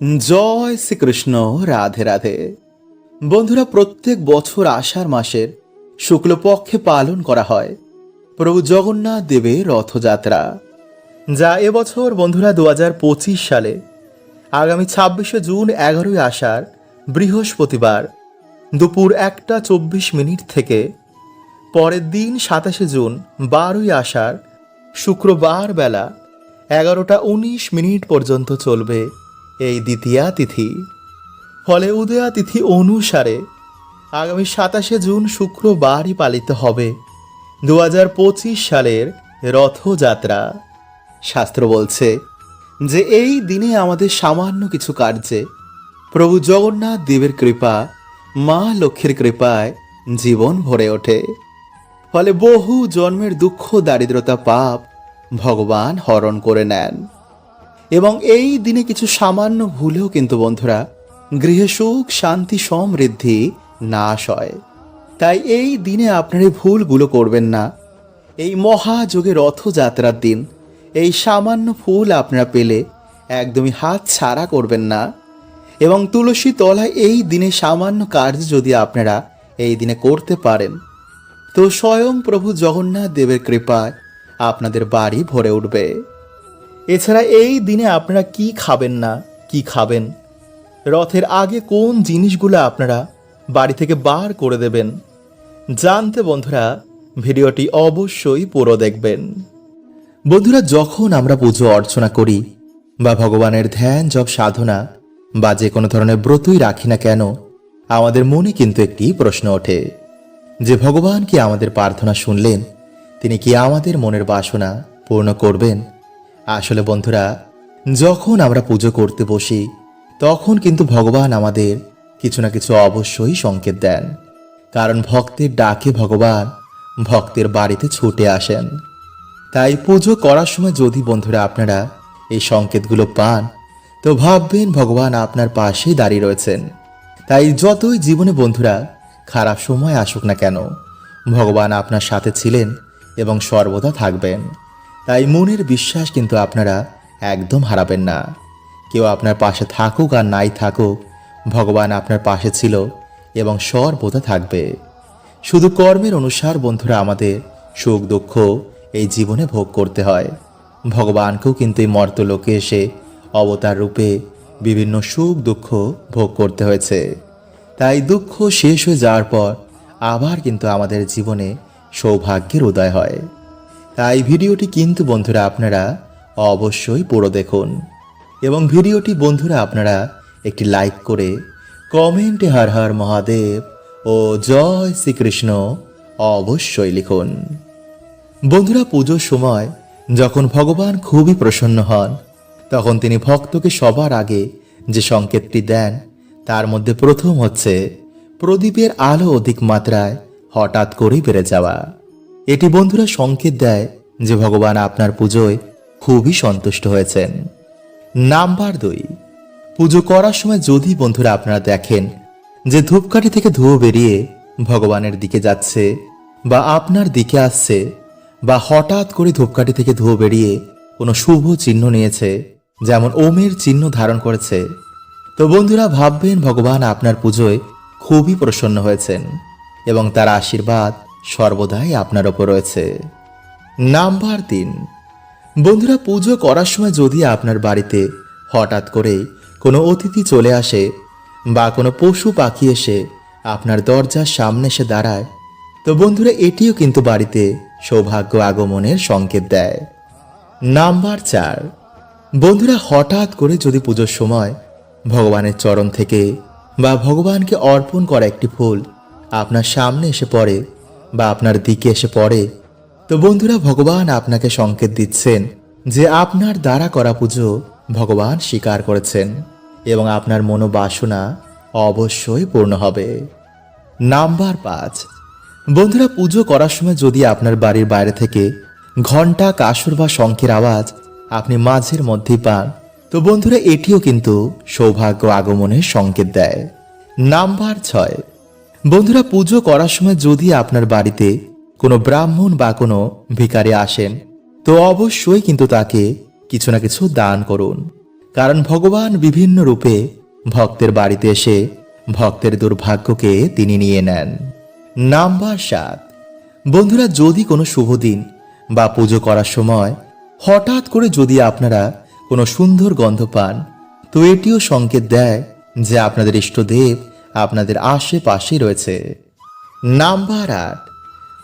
জয় শ্রীকৃষ্ণ, রাধে রাধে। বন্ধুরা, প্রত্যেক বছর আষাঢ় মাসের শুক্লপক্ষে পালন করা হয় প্রভু জগন্নাথ দেবের রথযাত্রা। যা এবছর বন্ধুরা দু হাজার পঁচিশ সালে আগামী ছাব্বিশে জুন এগারোই আষাঢ় বৃহস্পতিবার দুপুর একটা চব্বিশ মিনিট থেকে পরের দিন সাতাশে জুন বারোই আষাঢ় শুক্রবার বেলা এগারোটা উনিশ মিনিট পর্যন্ত চলবে। এই দ্বিতীয়া তিথি। ফলে উদয়া তিথি অনুসারে আগামী সাতাশে জুন শুক্রবারই পালিত হবে দু হাজার পঁচিশ সালের রথযাত্রা। শাস্ত্র বলছে যে এই দিনে আমাদের সামান্য কিছু কার্যে প্রভু জগন্নাথ দেবের কৃপা, মা লক্ষ্মীর কৃপায় জীবন ভরে ওঠে। ফলে বহু জন্মের দুঃখ, দারিদ্রতা, পাপ ভগবান হরণ করে নেন। এবং এই দিনে কিছু সামান্য ভুলেও কিন্তু বন্ধুরা, গৃহে সুখ, শান্তি, সমৃদ্ধি নাশ হয়। তাই এই দিনে আপনার এই ভুলগুলো করবেন না। এই মহাযোগে রথযাত্রার দিন, এই সামান্য ফুল আপনারা পেলে একদমই হাত ছাড়া করবেন না। এবং তুলসী তলায় এই দিনে সামান্য কার্য যদি আপনারা এই দিনে করতে পারেন, তো স্বয়ং প্রভু জগন্নাথ দেবের কৃপায় আপনাদের বাড়ি ভরে উঠবে। এছাড়া এই দিনে আপনারা কি খাবেন না, কি খাবেন? রথের আগে কোন জিনিসগুলো আপনারা বাড়ি থেকে বার করে দেবেন? জানতে বন্ধুরা, ভিডিওটি অবশ্যই পুরো দেখবেন। বন্ধুরা, যখন আমরা পুজো অর্চনা করি বা ভগবানের ধ্যান, জপ, সাধনা বা যে কোনো ধরনের ব্রতই রাখি না কেন, আমাদের মনে কিন্তু একটি প্রশ্ন ওঠে। যে ভগবান কি আমাদের প্রার্থনা শুনলেন? তিনি কি আমাদের মনের বাসনা পূর্ণ করবেন? আসলে বন্ধুরা, যখন আমরা পুজো করতে বসি, তখন কিন্তু ভগবান আমাদের কিছু না কিছু অবশ্যই সংকেত দেন। কারণ ভক্তের ডাকে ভগবান ভক্তের বাড়িতে ছুটে আসেন। তাই পুজো করার সময় যদি বন্ধুরা আপনারা এই সংকেতগুলো পান, তো ভাববেন ভগবান আপনার পাশেই দাঁড়িয়ে রয়েছেন। তাই যতই জীবনে বন্ধুরা খারাপ সময় আসুক না কেন, ভগবান আপনার সাথে ছিলেন এবং সর্বদা থাকবেন। তাই মনের বিশ্বাস কিন্তু আপনারা একদম হারাবেন না। কেউ আপনার পাশে থাকুক আর নাই থাকুক, ভগবান আপনার পাশে ছিল এবং সর্বদা থাকবে। শুধু কর্মের অনুসার বন্ধুরা আমাদের সুখ দুঃখ এই জীবনে ভোগ করতে হয়। ভগবানকেও কিন্তু এই মর্তলোকে এসে অবতার রূপে বিভিন্ন সুখ দুঃখ ভোগ করতে হয়েছে। তাই দুঃখ শেষ হয়ে যাওয়ার পর আবার কিন্তু আমাদের জীবনে সৌভাগ্যের উদয় হয়। তাই ভিডিওটি কিন্তু বন্ধুরা আপনারা অবশ্যই পুরো দেখুন। এবং ভিডিওটি বন্ধুরা আপনারা একটি লাইক করে কমেন্টে হর হর মহাদেব ও জয় শ্রীকৃষ্ণ অবশ্যই লিখুন। বন্ধুরা পুজোর সময় যখন ভগবান খুবই প্রসন্ন হন, তখন তিনি ভক্তকে সবার আগে যে সংকেতটি দেন, তার মধ্যে প্রথম হচ্ছে প্রদীপের আলো অধিক মাত্রায় হঠাৎ করেই বেড়ে যাওয়া। এটি বন্ধুরা সংকেত দেয় যে ভগবান আপনার পুজোয় খুবই সন্তুষ্ট হয়েছেন। নাম্বার দুই, পুজো করার সময় যদি বন্ধুরা আপনারা দেখেন যে ধূপকাঠি থেকে ধুয়ো বেরিয়ে ভগবানের দিকে যাচ্ছে বা আপনার দিকে আসছে বা হঠাৎ করে ধূপকাঠি থেকে ধুয়ো বেরিয়ে কোনো শুভ চিহ্ন নিয়েছে, যেমন ওমের চিহ্ন ধারণ করেছে, তো বন্ধুরা ভাববেন ভগবান আপনার পুজোয় খুবই প্রসন্ন হয়েছেন এবং তার আশীর্বাদ সর্বদাই আপনার ওপর রয়েছে। নাম্বার তিন। বন্ধুরা, পুজো করার সময় যদি আপনার বাড়িতে হঠাৎ করে কোনো অতিথি চলে আসে বা কোনো পশু পাখি এসে আপনার দরজার সামনে এসে দাঁড়ায়, তো বন্ধুরা, এটিও কিন্তু বাড়িতে সৌভাগ্য আগমনের সংকেত দেয়। নাম্বার চার। বন্ধুরা, হঠাৎ করে যদি পুজোর সময় ভগবানের চরণ থেকে বা ভগবানকে অর্পণ করা একটি ফুল আপনার সামনে এসে পড়ে বা আপনার দিকে এসে পড়ে, তো বন্ধুরা ভগবান আপনাকে সংকেত দিচ্ছেন যে আপনার দ্বারা করা পুজো ভগবান স্বীকার করেছেন এবং আপনার মনোবাসনা অবশ্যই পূর্ণ হবে। নাম্বার পাঁচ, বন্ধুরা পুজো করার সময় যদি আপনার বাড়ির বাইরে থেকে ঘণ্টা কাসর বা শঙ্খের আওয়াজ আপনি মাঝের মধ্যেই পান, তো বন্ধুরা এটিও কিন্তু সৌভাগ্য আগমনের সংকেত দেয়। নাম্বার ছয় বন্ধুরা, পুজো করার সময় যদি আপনার বাড়িতে কোনো ব্রাহ্মণ বা কোনো ভিকারে আসেন, তো অবশ্যই কিন্তু তাকে কিছু না কিছু দান করুন। কারণ ভগবান বিভিন্ন রূপে ভক্তের বাড়িতে এসে ভক্তের দুর্ভাগ্যকে তিনি নিয়ে নেন। নাম্বার সাত। বন্ধুরা, যদি কোনো শুভ দিন বা পুজো করার সময় হঠাৎ করে যদি আপনারা কোনো সুন্দর গন্ধ পান, তো এটিও সংকেত দেয় যে আপনাদের ইষ্টদেব আপনাদের আশেপাশে রয়েছে। নাম্বার আট।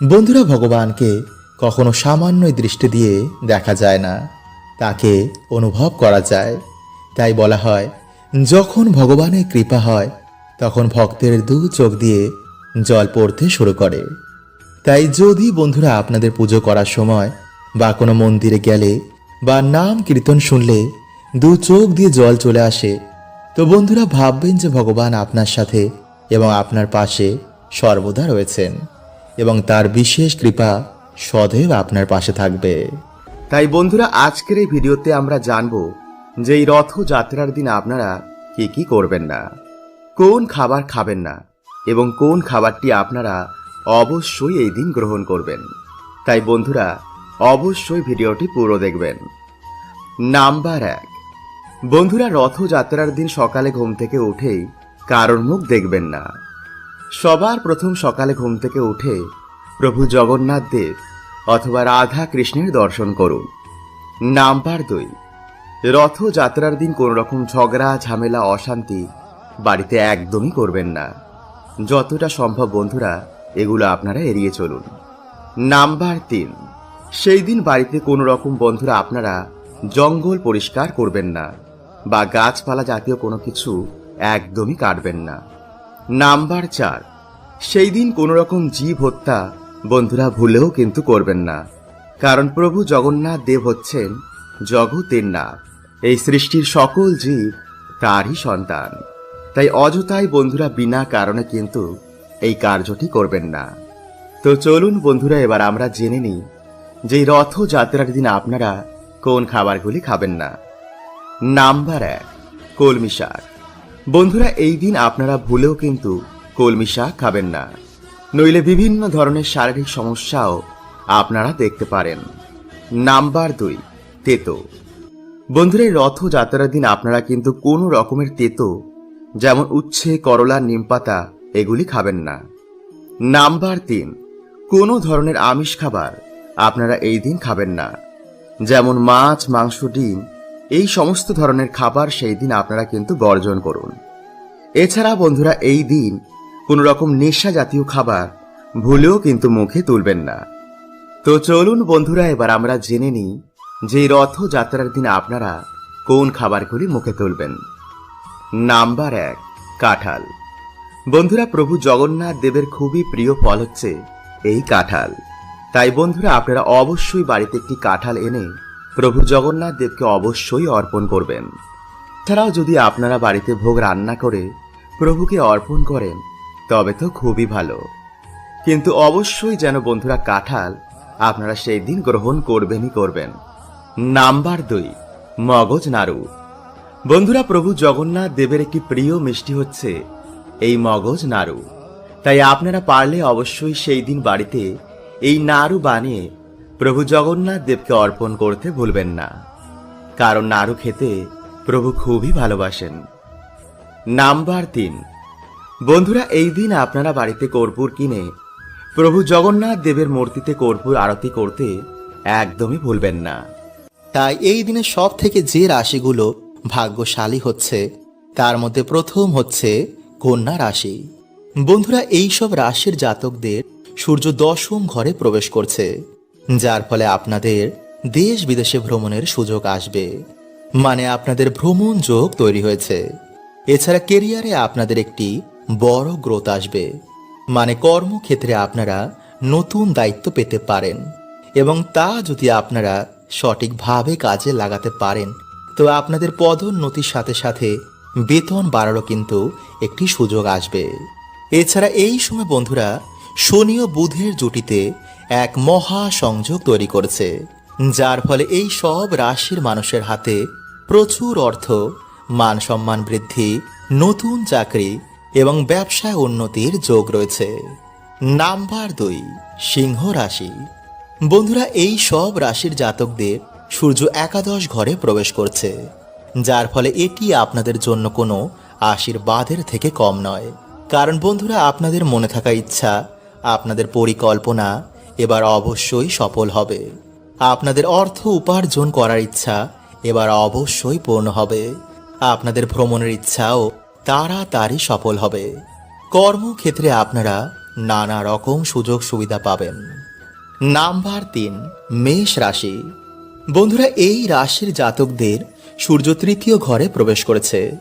বন্ধুরা, ভগবানকে কখনো সামান্যই দৃষ্টি দিয়ে দেখা যায় না। তাকে অনুভব করা যায়। তাই বলা হয়, যখন ভগবানের কৃপা হয়, তখন ভক্তের দু চোখ দিয়ে জল পড়তে শুরু করে। তাই যদি বন্ধুরা আপনাদের পুজো করার সময় বা কোনো মন্দিরে গেলে বা নাম কীর্তন শুনলে দু চোখ দিয়ে জল চলে আসে তো বন্ধুরা, ভাববেন যে ভগবান আপনার সাথে এবং আপনার পাশে সর্বদা রয়েছেন এবং তার বিশেষ কৃপা সदैव আপনার পাশে থাকবে। তাই বন্ধুরা, আজকের এই ভিডিওতে আমরা জানব যে এই রথযাত্রার দিন আপনারা কি কি করবেন না, কোন খাবার খাবেন না এবং কোন খাবারটি আপনারা অবশ্যই এই দিন গ্রহণ করবেন। তাই বন্ধুরা, অবশ্যই ভিডিওটি পুরো দেখবেন। নাম্বার এক বন্ধুরা রথযাত্রার দিন সকালে ঘুম থেকে উঠেই কারোর মুখ দেখবেন না। সবার প্রথম সকালে ঘুম থেকে উঠে প্রভু জগন্নাথ দেব অথবা রাধা কৃষ্ণের দর্শন করুন। নাম্বার দুই, রথযাত্রার দিন কোন রকম ঝগড়া, ঝামেলা, অশান্তি বাড়িতে একদমই করবেন না। যতটা সম্ভব বন্ধুরা, এগুলো আপনারা এড়িয়ে চলুন। নাম্বার তিন, সেই দিন বাড়িতে কোনো রকম বন্ধুরা আপনারা জঙ্গল পরিষ্কার করবেন না। বা গাছপালা জাতীয় কোনো কিছু একদমই কাটবেন না। নাম্বার চার, সেই দিন কোনো রকম জীব হত্যা বন্ধুরা ভুলেও কিন্তু করবেন না। কারণ প্রভু জগন্নাথ দেব হচ্ছেন জগতের নাথ। এই সৃষ্টির সকল জীব তারই সন্তান। তাই অযথাই বন্ধুরা বিনা কারণে কিন্তু এই কার্যটি করবেন না। তো চলুন বন্ধুরা, এবার আমরা জেনে নিই যে রথযাত্রার দিন আপনারা কোন খাবারগুলি খাবেন না। নাম্বার এক, কলমি শাক। বন্ধুরা, এই দিন আপনারা ভুলেও কিন্তু কলমি শাক খাবেন না। নইলে বিভিন্ন ধরনের শারীরিক সমস্যাও আপনারা দেখতে পারেন। নাম্বার দুই, তেতো। বন্ধুরা রথযাত্রার দিন আপনারা কিন্তু কোনো রকমের তেতো, যেমন উচ্ছে, করলা নিমপাতা এগুলি খাবেন না। নাম্বার তিন, কোনো ধরনের আমিষ খাবার আপনারা এই দিন খাবেন না। যেমন মাছ, মাংস, ডিম এই সমস্ত ধরনের খাবার সেই দিন আপনারা কিন্তু বর্জন করুন। এছাড়া বন্ধুরা, এই দিন কোনো রকম নেশা জাতীয় খাবার ভুলেও কিন্তু মুখে তুলবেন না। তো চলুন বন্ধুরা, এবার আমরা জেনে নিই যে রথযাত্রার দিন আপনারা কোন খাবারগুলি মুখে তুলবেন। নাম্বার এক, কাঁঠাল। বন্ধুরা, প্রভু জগন্নাথ দেবের খুবই প্রিয় ফল হচ্ছে এই কাঁঠাল। তাই বন্ধুরা, আপনারা অবশ্যই বাড়িতে একটি কাঁঠাল এনে প্রভু জগন্নাথ দেবকে অবশ্যই অর্পণ করবেন। ছাড়াও যদি আপনারা বাড়িতে ভোগ রান্না করে প্রভুকে অর্পণ করেন, তবে তো খুবই ভালো। কিন্তু অবশ্যই যেন বন্ধুরা কাঁঠাল আপনারা সেই দিন গ্রহণ করবেনই করবেন। নাম্বার দুই, মগজ নাড়ু। বন্ধুরা, প্রভু জগন্নাথ দেবের একটি প্রিয় মিষ্টি হচ্ছে এই মগজ নাড়ু। তাই আপনারা পারলে অবশ্যই সেই দিন বাড়িতে এই নাড়ু বানিয়ে প্রভু জগন্নাথ দেবকে অর্পণ করতে ভুলবেন না। কারণ নাড়ু খেতে প্রভু খুবই ভালোবাসেন। নাম্বার তিন। বন্ধুরা, এই দিন আপনারা বাড়িতে কর্পূর কিনে প্রভু জগন্নাথ দেবের মূর্তিতে কর্পূর আরতি করতে একদমই ভুলবেন না। তাই এই দিনে সব থেকে যে রাশিগুলো ভাগ্যশালী হচ্ছে, তার মধ্যে প্রথম হচ্ছে কন্যা রাশি। বন্ধুরা এই সব রাশির জাতকদের সূর্য দশম ঘরে প্রবেশ করছে। যার ফলে আপনাদের দেশ বিদেশে ভ্রমণের সুযোগ আসবে। মানে আপনাদের ভ্রমণ যোগ তৈরি হয়েছে। এছাড়া কেরিয়ারে আপনাদের একটি বড় গ্রোথ আসবে। মানে কর্মক্ষেত্রে আপনারা নতুন দায়িত্ব পেতে পারেন। এবং তা যদি আপনারা সঠিকভাবে কাজে লাগাতে পারেন, তো আপনাদের পদোন্নতির সাথে সাথে বেতন বাড়ারও কিন্তু একটি সুযোগ আসবে। এছাড়া এই সময় বন্ধুরা শনি ও বুধের জুটিতে এক মহা সংযোগ তৈরি করেছে, যার ফলে এই সব রাশির মানুষের হাতে প্রচুর অর্থ, মান সম্মান বৃদ্ধি, নতুন চাকরি এবং ব্যবসায় উন্নতির যোগ রয়েছে। নাম্বার দুই, সিংহ রাশি। বন্ধুরা, এই সব রাশির জাতকদের সূর্য একাদশ ঘরে প্রবেশ করছে, যার ফলে এটি আপনাদের জন্য কোনো আশীর্বাদের থেকে কম নয়। কারণ বন্ধুরা, আপনাদের মনে থাকা ইচ্ছা, আপনাদের পরিকল্পনা এবার অবশ্যই সফল হবে। আপনাদের অর্থ উপার্জন করার ইচ্ছা এবার অবশ্যই পূর্ণ হবে। আপনাদের ভ্রমণের ইচ্ছাও তাড়াতাড়ি সফল হবে। কর্মক্ষেত্রে আপনারা নানা রকম সুযোগ সুবিধা পাবেন। নাম্বার তিন, মেষ রাশি। বন্ধুরা, এই রাশির জাতকদের সূর্য তৃতীয় ঘরে প্রবেশ করেছে,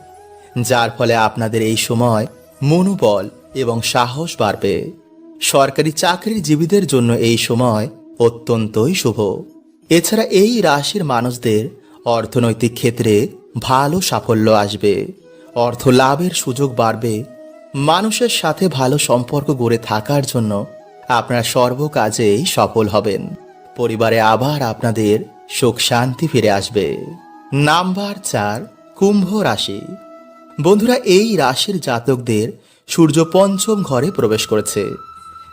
যার ফলে আপনাদের এই সময় মনোবল এবং সাহস বাড়বে। সরকারি চাকরিজীবীদের জন্য এই সময় অত্যন্তই শুভ। এছাড়া এই রাশির মানুষদের অর্থনৈতিক ক্ষেত্রে ভালো সাফল্য আসবে। অর্থ লাভের সুযোগ বাড়বে। মানুষের সাথে ভালো সম্পর্ক গড়ে থাকার জন্য আপনারা সর্বকাজেই সফল হবেন। পরিবারে আবার আপনাদের সুখ শান্তি ফিরে আসবে। নাম্বার চার, কুম্ভ রাশি। বন্ধুরা, এই রাশির জাতকদের সূর্য পঞ্চম ঘরে প্রবেশ করেছে।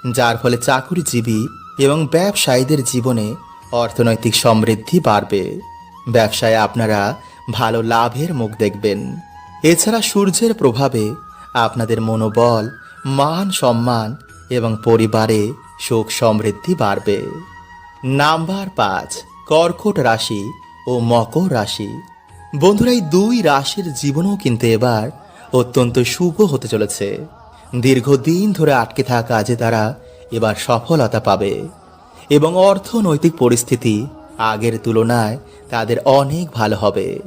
যার ফলে চাকুরিজীবী এবং ব্যবসায়ীদের জীবনে অর্থনৈতিক সমৃদ্ধি বাড়বে। ব্যবসায় আপনারা ভালো লাভের মুখ দেখবেন। এছাড়া সূর্যের প্রভাবে আপনাদের মনোবল, মান সম্মান এবং পরিবারে সুখ সমৃদ্ধি বাড়বে। নাম্বার পাঁচ, কর্কট রাশি ও মকর রাশি। বন্ধুরা, এই দুই রাশির জীবনও কিন্তু এবার অত্যন্ত শুভ হতে চলেছে। দীর্ঘদিন ধরে আটকে থাকা কাজে তারা এবার সফলতা পাবে এবং অর্থনৈতিক পরিস্থিতি আগের তুলনায় তাদের অনেক ভালো হবে।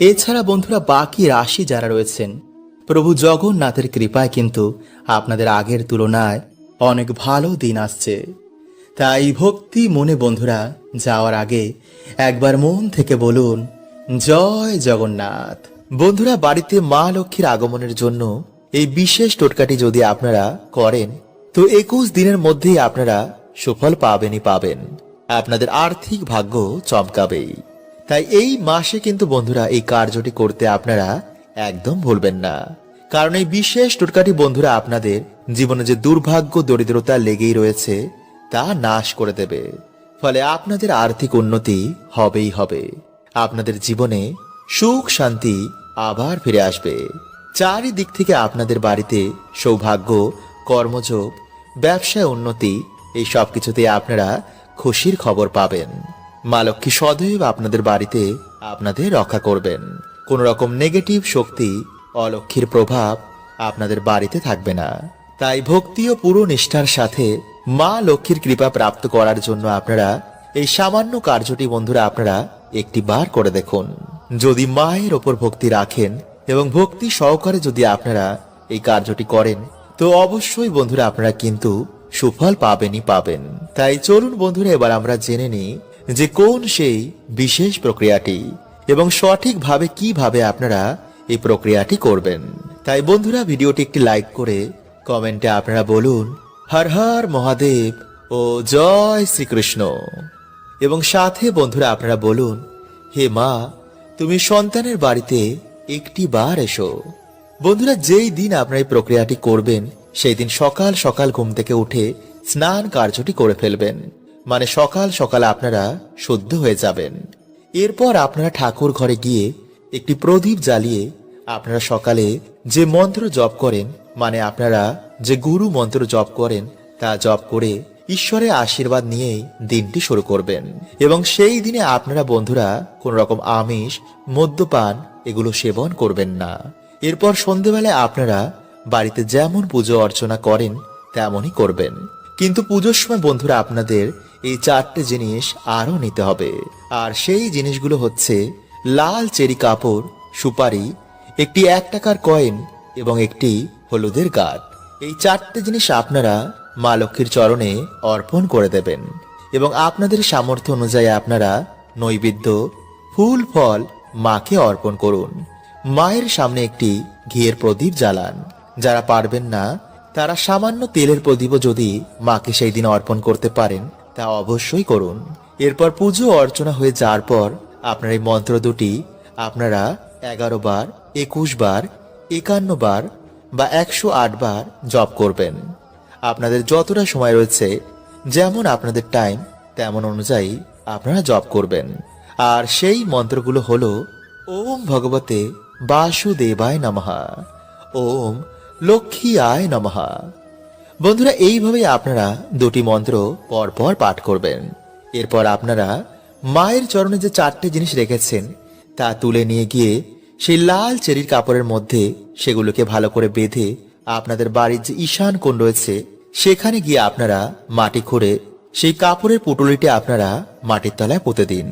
এছাড়া বন্ধুরা, বাকি রাশি যারা রয়েছেন, প্রভু জগন্নাথের কৃপায় কিন্তু আপনাদের আগের তুলনায় অনেক ভালো দিন আসছে। তাই ভক্তি মনে বন্ধুরা, যাওয়ার আগে একবার মন থেকে বলুন, জয় জগন্নাথ। বন্ধুরা, বাড়িতে মা লক্ষ্মীর আগমনের জন্য এই বিশেষ টোটকাটি যদি আপনারা করেন, তো একুশ দিনের মধ্যেই আপনারা সুফল পাবেনই পাবেন। আপনাদের আর্থিক ভাগ্য চমকাবেই। তাই এই মাসে কিন্তু বন্ধুরা এই কার্যটি করতে আপনারা একদম ভুলবেন না। কারণ এই বিশেষ টোটকাটি বন্ধুরা আপনাদের জীবনে যে দুর্ভাগ্য, দরিদ্রতা লেগেই রয়েছে, তা নাশ করে দেবে। ফলে আপনাদের আর্থিক উন্নতি হবেই হবে। আপনাদের জীবনে সুখ, শান্তি আবার ফিরে আসবে। চারিদিক থেকে আপনাদের বাড়িতে সৌভাগ্য, কর্মযোগ ব্যবসায় উন্নতি, এই সব কিছুতে আপনারা খুশির খবর পাবেন। মা লক্ষ্মী সদৈব আপনাদের বাড়িতে আপনাদের রক্ষা করবেন। কোন রকম নেগেটিভ শক্তি অলক্ষীর প্রভাব আপনাদের বাড়িতে থাকবে না। তাই ভক্তি ও পুরো নিষ্ঠার সাথে মা লক্ষ্মীর কৃপা প্রাপ্ত করার জন্য আপনারা এই সামান্য কার্যটি বন্ধুরা আপনারা একটি বার করে দেখুন। যদি মায়ের ওপর ভক্তি রাখেন এবং ভক্তি সহকারে যদি আপনারা এই কার্যটি করেন, তো অবশ্যই বন্ধুরা আপনারা কিন্তু সুফল পাবেনই পাবেন। তাই চলুন বন্ধুরা, এবার আমরা জেনে নিই যে কোন সেই বিশেষ প্রক্রিয়াটি এবং সঠিকভাবে কীভাবে আপনারা এই প্রক্রিয়াটি করবেন। তাই বন্ধুরা, ভিডিওটি একটি লাইক করে কমেন্টে আপনারা বলুন, হর হর মহাদেব ও জয় শ্রীকৃষ্ণ। এবং সাথে বন্ধুরা আপনারা বলুন, হে মা, তুমি সন্তানের বাড়িতে একটি বার এসো। বন্ধুরা, যেই দিন আপনার এই প্রক্রিয়াটি করবেন, সেই দিন সকাল সকাল ঘুম থেকে উঠে স্নান কার্যটি করে ফেলবেন। মানে সকাল সকাল আপনারা শুদ্ধ হয়ে যাবেন। এরপর আপনারা ঠাকুর ঘরে গিয়ে একটি প্রদীপ জ্বালিয়ে আপনারা সকালে যে মন্ত্র জপ করেন মানে আপনারা যে গুরু মন্ত্র জপ করেন, তা জপ করে ঈশ্বরের আশীর্বাদ নিয়েই দিনটি শুরু করবেন। এবং সেই দিনে আপনারা বন্ধুরা কোন রকম আমিষ, মদ্যপান এগুলো সেবন করবেন না। এরপর সন্ধেবেলায় আপনারা বাড়িতে যেমন পুজো অর্চনা করেন, তেমনই করবেন। কিন্তু পুজোর সময় বন্ধুরা আপনাদের এই চারটে জিনিস আরও নিতে হবে। আর সেই জিনিসগুলো হচ্ছে লাল চেরি কাপড়, সুপারি, একটি এক টাকার কয়েন এবং একটি হলুদের গাঁট এই চারটে জিনিস আপনারা মা লক্ষ্মীর চরণে অর্পণ করে দেবেন। এবং আপনাদের সামর্থ্য অনুযায়ী আপনারা নৈবেদ্য, ফুল, ফল মাকে অর্পণ করুন। মায়ের সামনে একটি ঘিয়ের প্রদীপ জ্বালান। যারা পারবেন না, তারা সামান্য তেলের প্রদীপও যদি মাকে সেই দিন অর্পণ করতে পারেন, তা অবশ্যই করুন। এরপর পুজো অর্চনা হয়ে যাওয়ার পর আপনার এই মন্ত্র দুটি আপনারা এগারো বার, একুশ বার, একান্ন বার বা একশো আট বার জপ করবেন। আপনাদের যতটা সময় রয়েছে, যেমন আপনাদের টাইম তেমন অনুযায়ী আপনারা জপ করবেন। আর সেই মন্ত্রগুলো হলো, ওম ভগবতে বাসুদেবায় নমহা ওম লক্ষ্মী আয় নমহা বন্ধুরা, এইভাবে আপনারা দুটি মন্ত্র পরপর পাঠ করবেন। এরপর আপনারা মায়ের চরণে যে চারটে জিনিস রেখেছেন, তা তুলে নিয়ে গিয়ে সেই লাল চেরির কাপড়ের মধ্যে সেগুলোকে ভালো করে বেঁধে আপনাদের বাড়ির যে ঈশান কোণ রয়েছে, সেখানে গিয়ে আপনারা মাটি খুঁড়ে সেই কাপড়ের পুটুলিটি আপনারা মাটির তলায় পুঁতে দিন।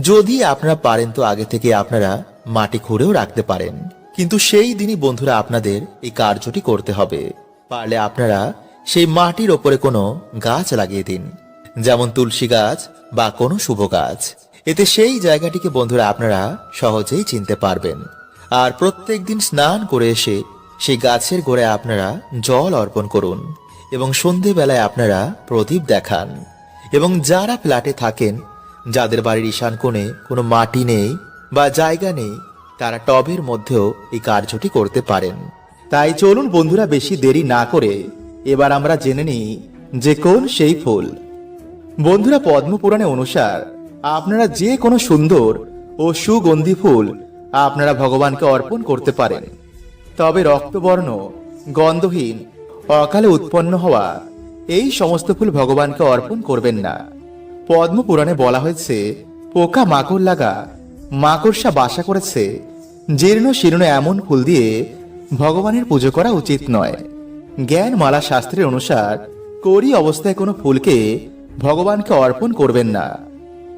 যদি আপনারা পারেন তো আগে থেকে আপনারা মাটি খুঁড়েও রাখতে পারেন। কিন্তু সেই দিনই বন্ধুরা আপনাদের এই কার্যটি করতে হবে। পারলে আপনারা সেই মাটির ওপরে কোনো গাছ লাগিয়ে দিন, যেমন তুলসী গাছ বা কোনো শুভ গাছ। এতে সেই জায়গাটিকে বন্ধুরা আপনারা সহজেই চিনতে পারবেন। আর প্রত্যেক দিন স্নান করে এসে সেই গাছের গোড়ায় আপনারা জল অর্পণ করুন এবং সন্ধেবেলায় আপনারা প্রদীপ দেখান। এবং যারা ফ্ল্যাটে থাকেন যাদের বাড়ির ঈশান কোণে কোনো মাটি নেই বা জায়গা নেই, তারা টবের মধ্যেও এই কার্যটি করতে পারেন। তাই চলুন বন্ধুরা, বেশি দেরি না করে এবার আমরা জেনে নিই যে কোন সেই ফুল। বন্ধুরা, পদ্মপুরাণে অনুসার আপনারা যে কোনো সুন্দর ও সুগন্ধি ফুল আপনারা ভগবানকে অর্পণ করতে পারেন। তবে রক্তবর্ণ, গন্ধহীন, অকালে উৎপন্ন হওয়া এই সমস্ত ফুল ভগবানকে অর্পণ করবেন না। পদ্মপুরাণে বলা হয়েছে, পোকা মাকড় লাগা, মাকড়সা বাসা করেছে। জীর্ণ শীর্ণ এমন ফুল দিয়ে ভগবানের পুজো করা উচিত নয়। জ্ঞান মালা শাস্ত্রের অনুসার, করি অবস্থায় কোনো ফুলকে ভগবানকে অর্পণ করবেন না।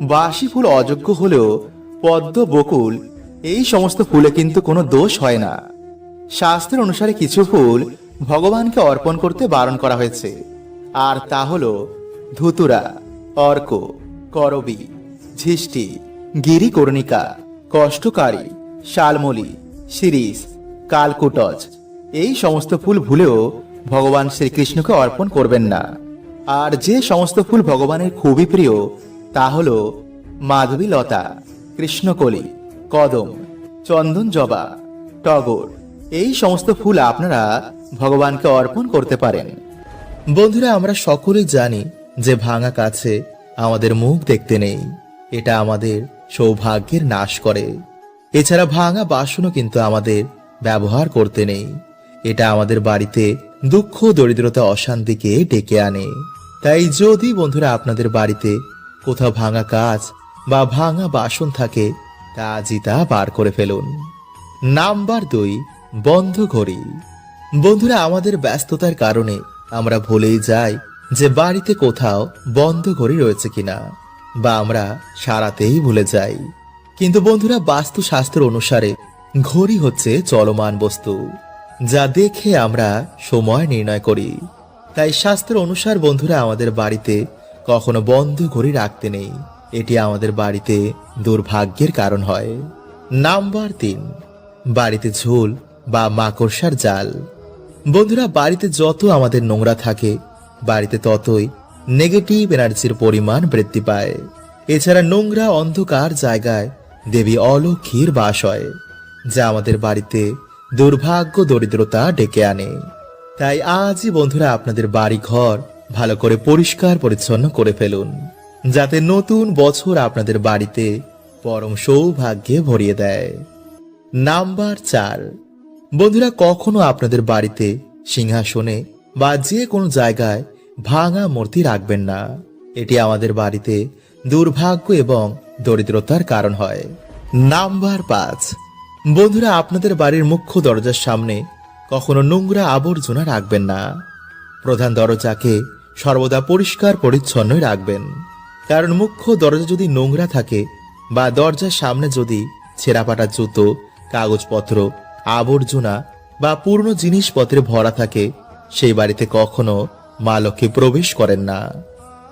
বাসি ফুল অযোগ্য হলেও পদ্ম, বকুল, এই সমস্ত ফুলে কিন্তু কোনো দোষ হয় না। শাস্ত্রের অনুসারে কিছু ফুল ভগবানকে অর্পণ করতে বারণ করা হয়েছে। আর তা হল ধুতুরা। অর্ক, করবি ঝিষ্টি গিরিকর্ণিকা, কষ্টকারী, শালমলি, শিরিষ, কালকুটজ, এই সমস্ত ফুল ভুলেও ভগবান শ্রীকৃষ্ণকে অর্পণ করবেন না। আর যে সমস্ত ফুল ভগবানের খুবই প্রিয়, তা হল মাধবী লতা কৃষ্ণকলি, কদম চন্দন জবা টগর। এই সমস্ত ফুল আপনারা ভগবানকে অর্পণ করতে পারেন। বন্ধুরা, আমরা সকলেই জানি যে ভাঙা কাছে আমাদের মুখ দেখতে নেই, এটা আমাদের সৌভাগ্যের নাশ করে। এছাড়া ভাঙা বাসনও কিন্তু আমাদের ব্যবহার করতে নেই। এটা আমাদের বাড়িতে দুঃখ, দরিদ্রতা, অশান্তিকে ডেকে আনে। তাই যদি বন্ধুরা আপনাদের বাড়িতে কোথাও ভাঙা কাজ বা ভাঙা বাসন থাকে, তা আজই তা বার করে ফেলুন। নাম্বার দুই, বন্ধ ঘড়ি। বন্ধুরা, আমাদের ব্যস্ততার কারণে আমরা ভুলেই যাই যে বাড়িতে কোথাও বন্ধ ঘড়ি রয়েছে কিনা, বা আমরা সারাতেই ভুলে যাই। কিন্তু বন্ধুরা, বাস্তুশাস্ত্র অনুসারে ঘড়ি হচ্ছে চলমান বস্তু, যা দেখে আমরা সময় নির্ণয় করি। তাই শাস্ত্র অনুসার বন্ধুরা, আমাদের বাড়িতে কখনো বন্ধ ঘড়ি রাখতে নেই। এটি আমাদের বাড়িতে দুর্ভাগ্যের কারণ হয়। নাম্বার তিন, বাড়িতে ঝোল বা মাকড়সার জাল। বন্ধুরা, বাড়িতে যত আমাদের নোংরা থাকে বাড়িতে ততই নেগেটিভ এনার্জির পরিমাণ বৃদ্ধি পায়। এছাড়া নোংরা অন্ধকার জায়গায় দেবী অলক্ষীর বাস হয়, যা আমাদের বাড়িতে দুর্ভাগ্য দরিদ্রতা ডেকে আনে। তাই আজই বন্ধুরা আপনাদের বাড়ি ঘর ভালো করে পরিষ্কার পরিচ্ছন্ন করে ফেলুন, যাতে নতুন বছর আপনাদের বাড়িতে পরম সৌভাগ্যে ভরিয়ে দেয়। নাম্বার চার। বন্ধুরা, কখনো আপনাদের বাড়িতে সিংহাসনে বা যে কোনো জায়গায় ভাঙা মূর্তি রাখবেন না। এটি আমাদের বাড়িতে দুর্ভাগ্য এবং দরিদ্রতার কারণ হয়। নাম্বার পাঁচ। বন্ধুরা, আপনাদের বাড়ির মুখ্য দরজার সামনে কখনো নোংরা আবর্জনা রাখবেন না। প্রধান দরজাকে সর্বদা পরিষ্কার পরিচ্ছন্নই রাখবেন। কারণ মুখ্য দরজা যদি নোংরা থাকে বা দরজার সামনে যদি ছেঁড়াপাটা জুতো, কাগজপত্র, আবর্জনা বা পুরনো জিনিসপত্রে ভরা থাকে, সেই বাড়িতে কখনো মা লক্ষ্মী প্রবেশ করেন না।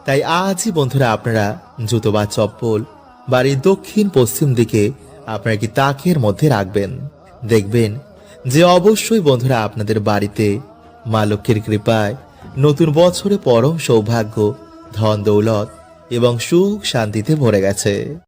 তাই আজই, বন্ধুরা, আপনারা জুতো বা চপ্পল বাড়ির দক্ষিণ পশ্চিম দিকে আপনারা কি তাকের মধ্যে রাখবেন? দেখবেন যে অবশ্যই, বন্ধুরা, আপনাদের বাড়িতে মা লক্ষ্মীর কৃপায় নতুন বছরে পরম সৌভাগ্য, ধন দৌলত এবং সুখ শান্তিতে ভরে গেছে।